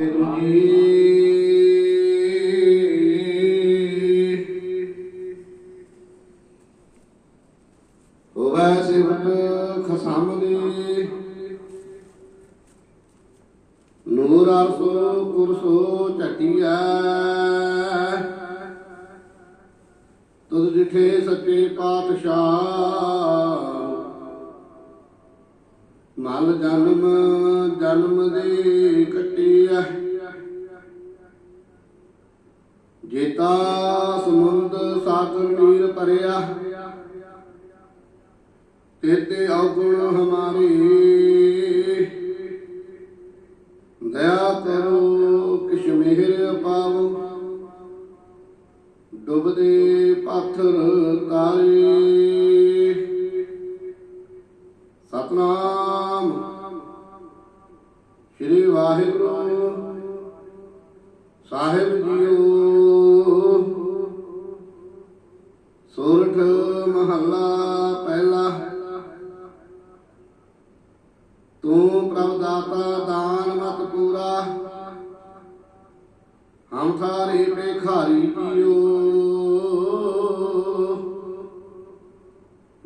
ਵਾਹਿਗੁਰੂ ਜੀ। ਹੋਵੇ ਸਿਵਟ ਖਸਮ ਦੀ ਨੂਰ ਅਰਸੋ ਕੁਰਸੋ ਝਟਿਆ ਤੁਧ ਜਿਠੇ ਸੱਚੇ ਪਾਤਸ਼ਾਹ। ਮਲ ਜਨਮ ਜਨਮ ਦੇ ਕੱਟਿਆ। ਜੇਤਾ ਸਮੁੰਦ ਸਾਗਰ ਨੀਰ ਭਰਿਆ। ਤੇਤੇ ਔਗੁਣ ਹਮਾਰੇ। ਦਇਆ ਕਰੋ ਕਿਛ ਮਿਹਰ ਪਾਵੋ। ਡੁੱਬਦੇ ਪਾਥਰ ਤਾਰੇ। ਸਤਨਾਮ ਸ੍ਰੀ ਵਾਹਿਗੁਰੂ। ਸਾਹਿਬ ਜੀਓ ਸੋਰਠ ਮਹੱਲਾ ਪਹਿਲਾ। ਤੂੰ ਪ੍ਰਭ ਦਾਤਾ ਦਾਨ ਮਤ ਪੂਰਾ। ਹਮ ਸਾਰੇ ਭੇਖਾਰੀ ਜੀਓ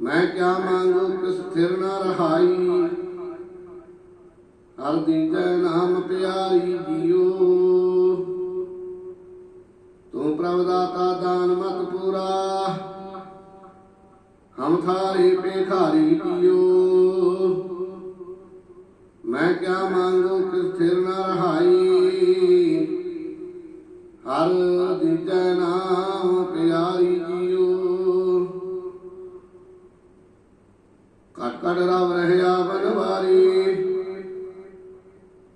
ਮੈਂ ਕਿਆ ਮੰਗੂ ਕਿਸ ਥਿਰ ਨਾ ਰਹਾਈ। ਹਰ ਦੀਜੈ ਨਾਮ ਪਿਆਰੀ ਜੀਓ। ਤੂੰ ਪ੍ਰਭ ਦਾਤਾ ਦਾਨ ਮਤ ਪੂਰਾ। ਹਮ ਥਾਰੇ ਭੇਖਾਰੀ ਜੀਓ ਮੈਂ ਕਿਆ ਮੰਗੂ ਕਿਸ ਥਿਰ ਨਾ ਰਹਾਈ। ਹਰ ਦੀਜੈ ਨਾਮ ਪਿਆਰੀ ਜੀਓ। ਕਟ ਕਟ ਰਵ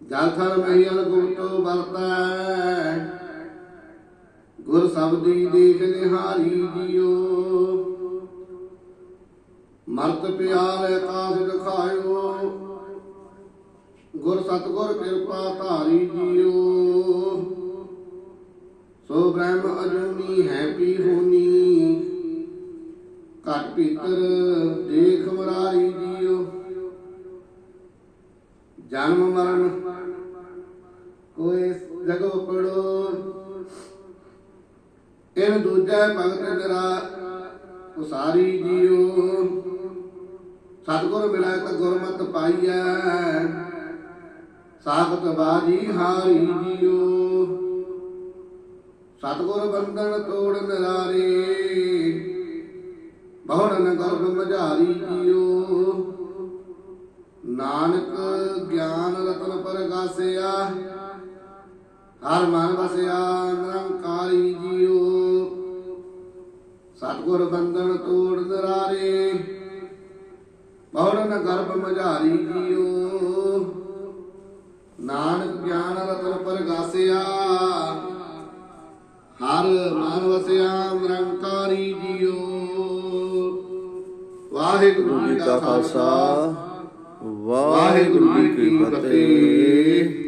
ਜਲ ਥਲ ਮਹੀਲ ਗੁਰਤੋ ਬਲਤੈ ਗੁਰ ਸਬਦੀ ਦੇਖ ਨਿਹਾਰੀ ਜੀਓ। ਮਰਤ ਪਿਆਰ ਆਕਾਸ਼ ਦਿਖਾਇਓ ਗੁਰ ਸਤਗੁਰ ਕਿਰਪਾ ਧਾਰੀ ਜੀਓ। ਸੋ ਬ੍ਰਹਮ ਅਜੂਨੀ ਹੈ ਪੀ ਹੋਨੀ ਘਟ ਭੀਤਰ ਦੇਖ ਮਰਾਰੀ ਜੀਓ। ਜਨਮ ਮਰਨ ਕੋਈ ਜਗੋ ਪੜੋ। ਇਹ ਦੂਜਾ ਭਗਤ ਤੇਰਾ ਉਸਾਰੀ ਜੀਓ। ਸਤਗੁਰ ਮਿਲਿਆ ਤਾਂ ਗੁਰਮਤ ਪਾਈਐ। ਸਾਖਤ ਬਾਜੀ ਹਾਰੀ ਜੀਓ। ਸਤਗੁਰ ਬੰਧਨ ਤੋੜ ਨਰਾਰੇ। ਬਹੁੜਨ ਗਰਭ ਮਝਾਰੀ ਜੀਓ। ਨਾਨਕ ਗਿਆਨ ਰਤਨ ਪਰਗਾਸਿਆ। ਹਰ ਮਨ ਵਸਿਆ ਨਿਰੰਕਾਰੀ ਜੀਓ। ਸਤਗੁਰ ਬੰਧਨ ਤੋੜ ਨਰਾਰੇ ਬਹੁੜਨ ਗਰਭ ਮਝਾਰੀ ਜੀਓ। ਨਾਨਕ ਗਿਆਨ ਰਤਨ ਪਰਗਾਸਿਆ ਹਰ ਮਨ ਵਸਿਆ ਨਿਰੰਕਾਰੀ ਜੀਓ। ਵਾਹਿਗੁਰੂ ਜੀ ਕਾ ਖਾਲਸਾ ਵਾਹਿਗੁਰੂ ਜੀ ਕੀ ਫਤਿਹ।